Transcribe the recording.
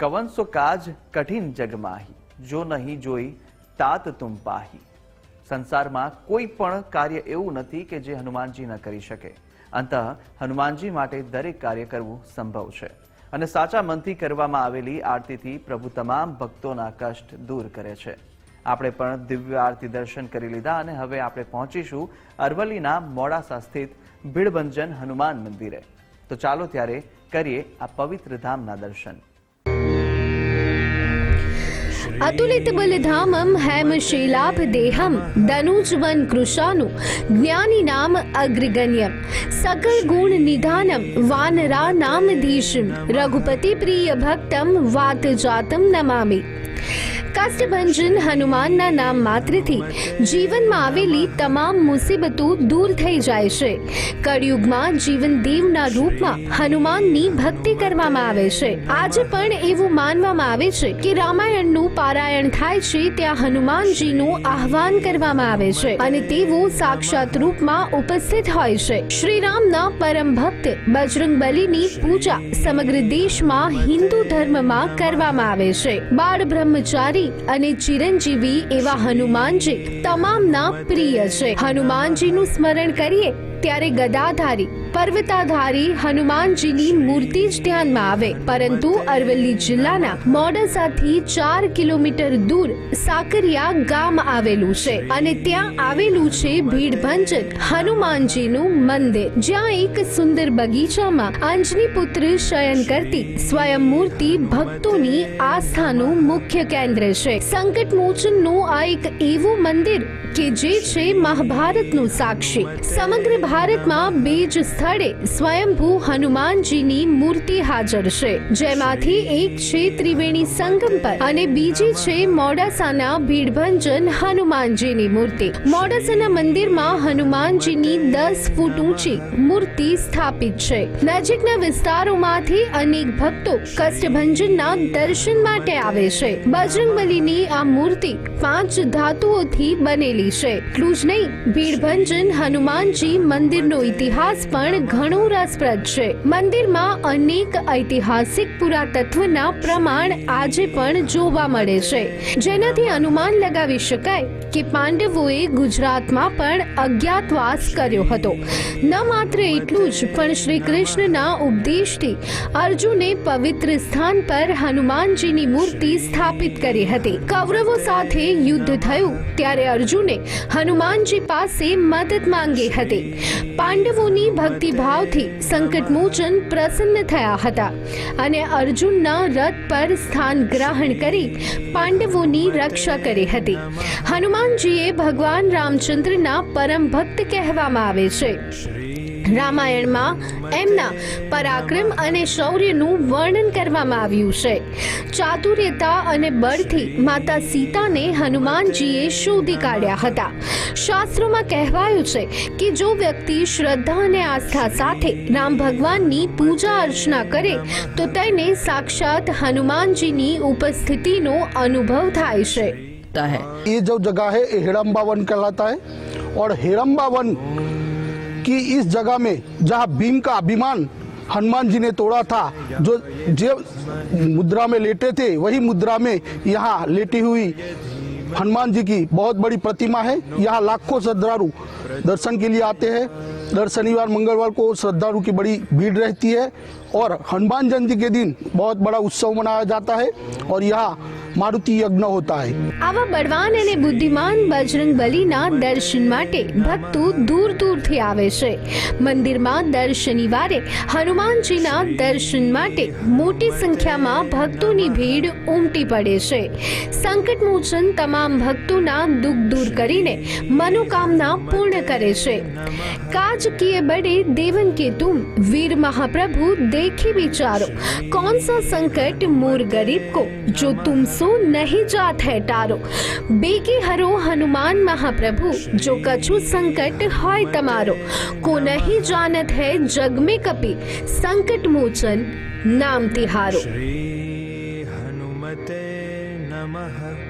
કવંસો કાજ કઠિન જગમાહી જો નહીં જોઈ તાત તુમ પાહી સંસારમાં કોઈ પણ કાર્ય એવું નથી કે જે હનુમાનજી ન કરી શકે અંત હનુમાનજી માટે દરેક કાર્ય કરવું સંભવ છે અને સાચા મનથી કરવામાં આવેલી આરતીથી પ્રભુ તમામ ભક્તોના કષ્ટ દૂર કરે છે। આપણે પણ દિવ્ય આરતી દર્શન કરી લીધા અને હવે આપણે પહોંચીશું અરવલ્લીના મોડાસા સ્થિત ભીડભંજન હનુમાન મંદિરે। તો ચાલો ત્યારે કરીએ આ પવિત્ર ધામના દર્શન। અતુલિત બલધામમ હેમ શીલાભ દેહમ દનુજવન કૃશાનું જ્ઞાની નામ અગ્રગણ્યમ સકલ ગુણ નિધાનમ વાનરા નામધીશમ રઘુપતિ પ્રિય ભક્તમ વાત જાતમ નમામિ કષ્ટભંજન હનુમાનના નામ માત્રથી જીવનમાં આવેલી તમામ મુસીબતો દૂર થઈ જાય છે. કળિયુગમાં જીવન દેવના રૂપમાં હનુમાનની ભક્તિ કરવામાં આવે છે. આજે પણ એવું માનવામાં આવે છે કે રામાયણનું પારાયણ થાય છે ત્યાં હનુમાનજીનું આહ્વાન કરવામાં આવે છે અને તેઓ સાક્ષાત રૂપમાં ઉપસ્થિત હોય છે. શ્રીરામના પરમ ભક્ત બજરંગ બલીની પૂજા સમગ્ર દેશમાં હિન્દુ ધર્મમાં કરવામાં આવે છે. બાળ બ્રહ્મચારી અને ચિરંજીવી એવા હનુમાનજી તમામના પ્રિય છે. હનુમાનજીનું સ્મરણ કરીએ ત્યારે ગદાધારી, પર્વતાધારી હનુમાનજીની મૂર્તિ જ ધ્યાનમાં આવે. પરંતુ અરવલ્લી જિલ્લાના મોડાસાથી ચાર કિલોમીટર દૂર સાકરિયા ગામ આવેલું છે અને ત્યાં આવેલું છે ભીડભંજન હનુમાનજીનું મંદિર, જ્યાં એક સુંદર બગીચામાં અંજની પુત્ર શયન કરતી સ્વયં મૂર્તિ ભક્તોની આસ્થાનું મુખ્ય કેન્દ્ર છે. સંકટ મોચનનું આ એક એવું મંદિર કે જે છે મહાભારતનું સાક્ષી. સમગ્ર ભારતમાં બે જ સ્થળે સ્વયંભૂ હનુમાનજીની મૂર્તિ હાજર છે, જેમાંથી એક છે ત્રિવેણી સંગમ પર અને બીજી છે મોડાસાના ભીડભંજન હનુમાનજીની મૂર્તિ. મોડાસાના મંદિરમાં હનુમાનજીની દસ ફૂટ ઊંચી મૂર્તિ સ્થાપિત છે. નજીકના વિસ્તારોમાંથી અનેક ભક્તો કષ્ટભંજનના દર્શન માટે આવે છે. બજરંગબલીની આ મૂર્તિ પાંચ ધાતુઓથી બનેલી છે. એટલું જ નહીં, ભીડભંજન હનુમાનજી મંદિરનો ઇતિહાસ પણ ઘણો રસપ્રદ છે. મંદિરમાં અનેક ઐતિહાસિક પુરાતત્વના પ્રમાણ આજે પણ જોવા મળે છે. જેનાથી અનુમાન લગાવી શકાય કે પાંડવોએ ગુજરાતમાં પણ અજ્ઞાતવાસ કર્યો હતો. ન માત્ર એટલું જ, પણ શ્રી કૃષ્ણના ઉપદેશથી અર્જુને પવિત્ર સ્થાન પર હનુમાનજીની મૂર્તિ સ્થાપિત કરી હતી. કૌરવો સાથે યુદ્ધ થયું, ત્યારે અર્જુને હનુમાનજી પાસે મદદ માંગી હતી. પાંડવોની ભક્તિભાવથી સંકટમોચન પ્રસન્ન થયા હતા અને અર્જુનના રથ પર સ્થાન ગ્રહણ કરી પાંડવોની રક્ષા કરી હતી. હનુમાનજીએ ભગવાન રામચંદ્રના પરમ ભક્ત કહેવામાં આવે છે. રામાયણમાં એમના પરાક્રમ અને શૌર્યનું વર્ણન કરવામાં આવ્યું છે ચાતુર્યતા અને બળથી માતા સીતાને હનુમાનજીએ શોધી કાઢ્યા હતા શાસ્ત્રોમાં કહેવાયું છે કે જો વ્યક્તિ શ્રદ્ધા અને આસ્થા સાથે રામ ભગવાનની પૂજા અર્ચના કરે તો તેને સાક્ષાત હનુમાનજીની ઉપસ્થિતિનો અનુભવ થાય છે होता है ये जो जगह है ये हिडम्बा वन कहलाता है और हिडम्बा वन की इस जगह में जहाँ भीम का अभिमान हनुमान जी ने तोड़ा था, जो जो मुद्रा में लेटे थे, वही मुद्रा में यहाँ लेटी हुई हनुमान जी की बहुत बड़ी प्रतिमा है। यहाँ लाखों श्रद्धालु दर्शन के लिए आते हैं। दर शनिवार, मंगलवार को श्रद्धालु की बड़ी भीड़ रहती है और हनुमान जयंती के दिन बहुत बड़ा उत्सव मनाया जाता है और यहाँ मारुति यज्ञ होता है આવા બળવાન અને બુદ્ધિમાન બજરંગ બલીના દર્શન માટે ભક્તો દૂર દૂરથી આવે છે મંદિરમાં દર શનિવારે હનુમાનજીના દર્શન માટે મોટી સંખ્યામાં ભક્તોની ભીડ ઉમટી પડે છે સંકટ મોચન તમામ ભક્તોના દુઃખ દૂર કરીને મનોકામના પૂર્ણ કરે છે काज किए बड़े देवन के तुम वीर महाप्रभु देखे विचारो कौन सा संकट मोर गरीब को जो तुम કછું નહીં જાત હે ટારો બેકી હરો હનુમાન મહાપ્રભુ જો કછું સંકટ હોય તમારો કો નહીં જાનત હે જગ મે કપી સંકટ મોચન નામ તિહારો શ્રી હનુમતે નમઃ